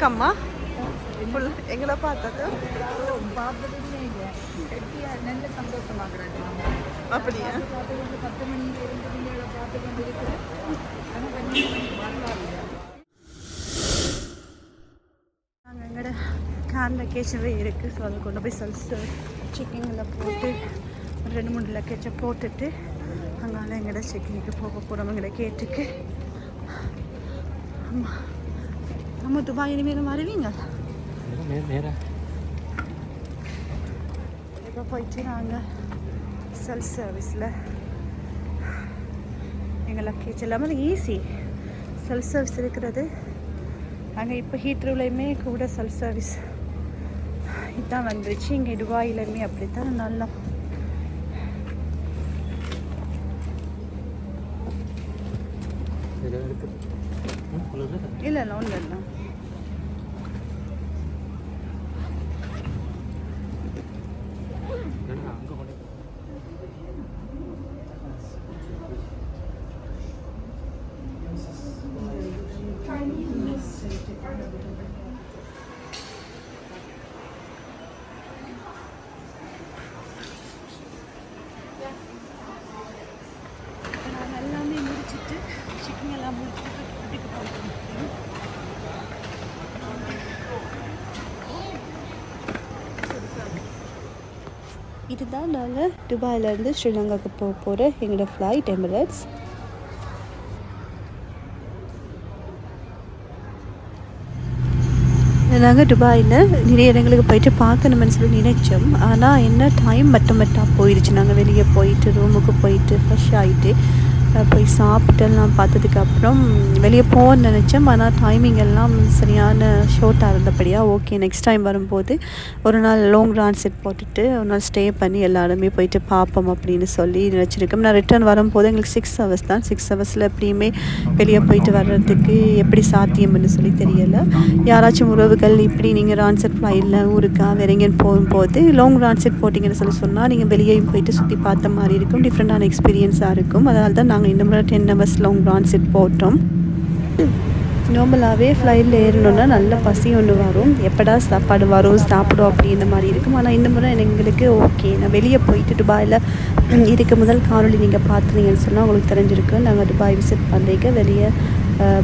இருக்கம்மா எங்களை பார்த்தது அப்படியா? நாங்கள் எங்களோட கார் லக்கேஜவே இருக்குது ஸோ அதை கொண்டு போய் செல்ஸ் செக்கிங்கில் போட்டு ரெண்டு மூணு லக்கேஜை போட்டுட்டு அங்கால எங்களோட செக்கிங்க்கு போக போகிறோம் எங்களோட கேட்டுக்கு ஆமாம் நம்ம துபாய் இனிமேல் வருவீங்க இப்போ போயிட்டு நாங்கள் செல்ஃப் சர்வீஸில் எங்கள் லக்கேஜ் எல்லாமே ஈஸி செல்ஃப் சர்வீஸ் இருக்கிறது அங்கே இப்போ ஹீட்ரூலையுமே கூட செல்ஃப் சர்வீஸ் இதான் வந்துருச்சு இங்கே துபாயிலையுமே அப்படி தான் நல்லா இல்லை இல்லை ஒன்றும் இல்லை நாங்கள் எல்லாமே முடிச்சிட்டு சிக்கன் எல்லாம் முடிச்சுட்டு வீட்டுக்கு போயிட்டோம் இதுதான் நாங்கள் துபாயிலேருந்து ஸ்ரீலங்காவுக்கு போக போகிற எங்களோட ஃப்ளைட் எமிரேட்ஸ் நாங்கள் துபாயில் நிறைய இடங்களுக்கு போயிட்டு பார்க்கணுமென்னு சொல்லி நினைச்சோம். ஆனால் என்ன டைம் மட்டும் மட்டும் போயிடுச்சு நாங்கள் வெளியே போயிட்டு ரூமுக்கு போயிட்டு ஃப்ரெஷ் ஆகிட்டு போய் சாப்பிட்டு பார்த்ததுக்கப்புறம் வெளியே போகணும்னு நினச்சேன். ஆனால் டைமிங் எல்லாம் சரியான ஷோர்ட்டாக இருந்தபடியாக ஓகே நெக்ஸ்ட் டைம் வரும்போது ஒரு நாள் லாங் செட் போட்டுட்டு ஒரு நாள் ஸ்டே பண்ணி எல்லாருமே போயிட்டு பார்ப்போம் அப்படின்னு சொல்லி நினச்சிருக்கோம். நான் ரிட்டர்ன் வரும்போது எங்களுக்கு சிக்ஸ் ஹவர்ஸ் தான். சிக்ஸ் ஹவர்ஸில் எப்படியுமே வெளியே போயிட்டு வர்றதுக்கு எப்படி சாத்தியம்னு சொல்லி தெரியலை. யாராச்சும் உறவுகள் இப்படி நீங்கள் ரான்செட் ஃப்ளைட்டில் ஊருக்கா வேற எங்கேயும் போகும்போது லாங் ரான்செட் போட்டிங்கன்னு சொல்லி சொன்னால் நீங்கள் வெளியே போயிட்டு சுற்றி பார்த்த மாதிரி இருக்கும். டிஃப்ரெண்ட்டான எக்ஸ்பீரியன்ஸாக இருக்கும். அதனால தான் நாங்கள் இந்த முறை டென் ஹவர்ஸ் லாங் ரான்செட் போட்டோம். நார்மலாகவே ஃப்ளைட்டில் ஏறணுன்னா நல்ல பசி ஒன்று வரும். எப்படா சாப்பாடு வரும் சாப்பிடும் அப்படின்ற மாதிரி இருக்கும். ஆனால் இந்த முறை எங்களுக்கு ஓகே நான் வெளியே போயிட்டு துபாயில் இதுக்கு முதல் காணொலி நீங்கள் பார்த்துனீங்கன்னு சொன்னால் உங்களுக்கு தெரிஞ்சிருக்கு நாங்கள் துபாய் விசிட் பண்ணுறீங்க வெளியே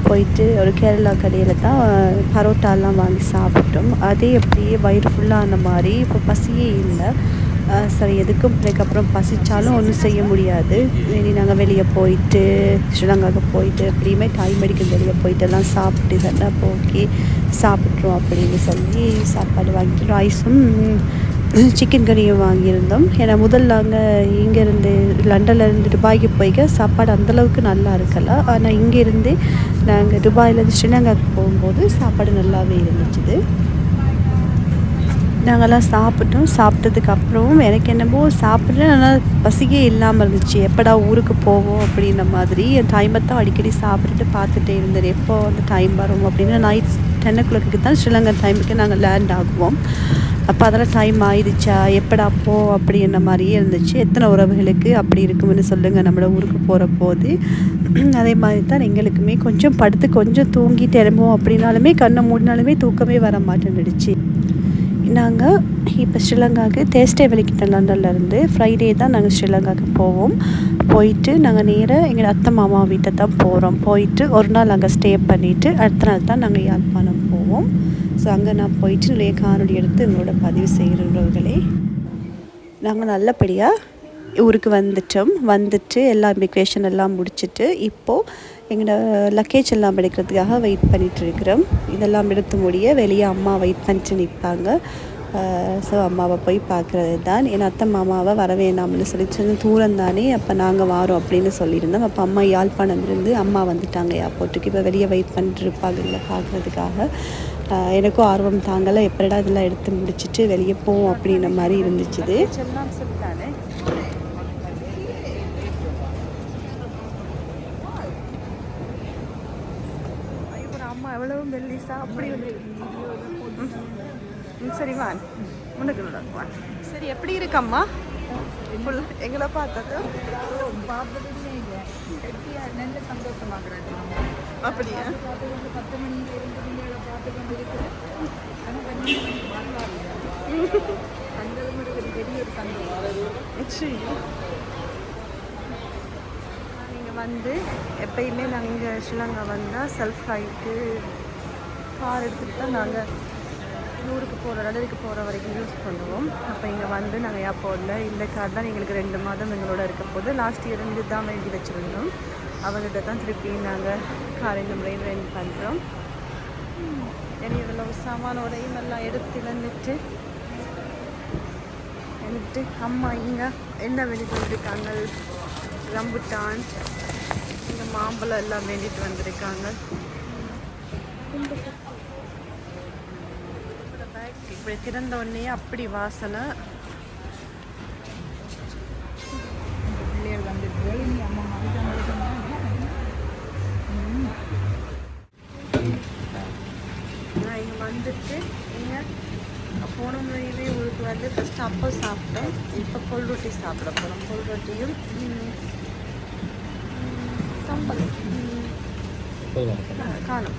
போயிட்டு ஒரு கேரளா கடையில் தான் பரோட்டாலாம் வாங்கி சாப்பிட்டோம். அதே அப்படியே வயிறு ஃபுல்லான மாதிரி. இப்போ பசியே இல்லை. சரி எதுக்கும் இதுக்கப்புறம் பசித்தாலும் ஒன்றும் செய்ய முடியாது. இனி நாங்கள் வெளியே போயிட்டு ஸ்ரீலங்காவுக்கு போயிட்டு எப்படியுமே தாய் அடிக்கும் வெளியே போயிட்டு எல்லாம் சாப்பிட்டு சண்டை போக்கி சாப்பிட்றோம் அப்படின்னு சொல்லி சாப்பாடு வாங்கிட்டு ரைஸும் சிக்கன் கறியும் வாங்கியிருந்தோம். ஏன்னா முதல் நாங்கள் இங்கேருந்து லண்டன்லேருந்து துபாய்க்கு போய்க்க சாப்பாடு அந்தளவுக்கு நல்லா இருக்கல. ஆனால் இங்கேருந்து நாங்கள் துபாயிலேருந்து ஸ்ரீலங்காவுக்கு போகும்போது சாப்பாடு நல்லாவே இருந்துச்சுது. நாங்கள்லாம் சாப்பிட்டோம். சாப்பிட்டதுக்கு அப்புறம் எனக்கு என்னமோ சாப்பிட்றேன் ஆனால் பசியே இல்லாமல் இருந்துச்சு. எப்படா ஊருக்கு போவோம் அப்படின்ற மாதிரி. என் டைமை தான் அடிக்கடி சாப்பிட்டுட்டு பார்த்துட்டே இருந்தேன். எப்போ அந்த டைம் வரும் அப்படின்னு நைட் டென் ஓ கிளாக்கு தான் ஸ்ரீலங்கா டைமுக்கு நாங்கள் லேண்ட் ஆகுவோம். அப்போ அதெல்லாம் டைம் ஆயிடுச்சா? எப்படா போ? அப்படின்ற மாதிரியே இருந்துச்சு. எத்தனை உறவுகளுக்கு அப்படி இருக்கும்னு சொல்லுங்கள் நம்மளோட ஊருக்கு போகிற போது. அதே மாதிரி தான் எங்களுக்குமே கொஞ்சம் படுத்து கொஞ்சம் தூங்கிட்டு எழும்போம் அப்படின்னாலுமே கண்ணை மூடினாலுமே தூக்கமே வர மாட்டேன்னுடுச்சு. நாங்கள் இப்போ ஸ்ரீலங்காவுக்கு தேஸ்டே வெளிக்கிட்ட லண்டன்லேருந்து ஃப்ரைடே தான் நாங்கள் ஸ்ரீலங்காவுக்கு போவோம். போயிட்டு நாங்கள் நேராக எங்கள் அத்தை மாமா வீட்டை தான் போகிறோம் போயிட்டு ஒரு நாள் அங்கே ஸ்டே பண்ணிவிட்டு அடுத்த நாள் தான் நாங்கள் யாழ்ப்பாணம் போவோம். ஸோ அங்கே நான் போயிட்டு நிறைய காணொலி எடுத்து உங்களோட பதிவு செய்கிறவர்களே நாங்கள் நல்லபடியாக ஊருக்கு வந்துட்டோம். வந்துட்டு எல்லா இமிக்ரேஷன் எல்லாம் முடிச்சுட்டு இப்போது எங்களோட லக்கேஜ் எல்லாம் எடுக்கிறதுக்காக வெயிட் பண்ணிகிட்ருக்கிறோம் இதெல்லாம் எடுத்து முடிய வெளியே அம்மா வெயிட் பண்ணிட்டு நிற்பாங்க ஸோ அம்மாவை போய் பார்க்குறது தான் என் அத்தை மாமாவை வர வேணாம்னு சொல்லி சொன்ன தூரம் தானே அப்போ நாங்கள் வாரோம் அப்படின்னு சொல்லியிருந்தோம். அப்போ அம்மா யாழ்ப்பாணம் இருந்து அம்மா வந்துட்டாங்க ஏர்போர்ட்டுக்கு இப்போ வெளியே வெயிட் பண்ணிட்டு இருப்பாங்க இல்லை பார்க்குறதுக்காக. எனக்கும் ஆர்வம் தாங்கலை. எப்படா இதெல்லாம் எடுத்து முடிச்சுட்டு வெளியே போவோம் அப்படின்ற மாதிரி இருந்துச்சுது அம்மா எவ்வளவு மெல்லிசா அப்படி வந்து சரி வா. முன்னுக்கு சரி எப்படி இருக்கம்மா ஃபுல் எங்களை பார்த்தது? நல்ல சந்தோஷமாக்குறாங்க. அப்படியா? பத்து மணியில இருந்து நீங்களை பார்த்து கொண்டு இருக்கிறேன் ஒரு பெரிய ஒரு சந்தோஷம். நீங்கள் வந்து எப்பயுமே நாங்கள் இங்கே ஸ்ரீலங்கா வந்தால் செல்ஃப் ஃபைட்டு கார் எடுத்துகிட்டு தான் நாங்கள் ஊருக்கு போகிற இடத்துக்கு போகிற வரைக்கும் யூஸ் பண்ணுவோம். அப்போ இங்கே வந்து நாங்கள் ஏன் இல்லை இந்த கார் தான் எங்களுக்கு ரெண்டு மாதம் எங்களோட இருக்க போது. லாஸ்ட் இயர் இருந்து தான் வேண்டி வச்சுருந்தோம். அவங்ககிட்ட தான் திருப்பி நாங்கள் கார் இந்த முறையும் ரெண்ட் பண்ணுறோம் என்னோட சாமானோடையும் எல்லாம் எடுத்து வந்துட்டு வந்துட்டு அம்மா இங்கே என்ன வேண்டி வந்திருக்காங்க? ரம்புட்டான் இந்த மாம்பழம் எல்லாம் வேண்டிட்டு வந்திருக்காங்க. இப்படி திறந்த உடனே அப்படி வாசனை. நான் இங்கே வந்துட்டு இங்கே போன முறையவே ஊருக்கு வந்து ஃபஸ்ட்டு அப்போ சாப்பிட்டோம். இப்போ கொல் ரொட்டி சாப்பிட போகிறோம் கொல் ரொட்டியும் ம், ம், சம்பல் ம், காணும்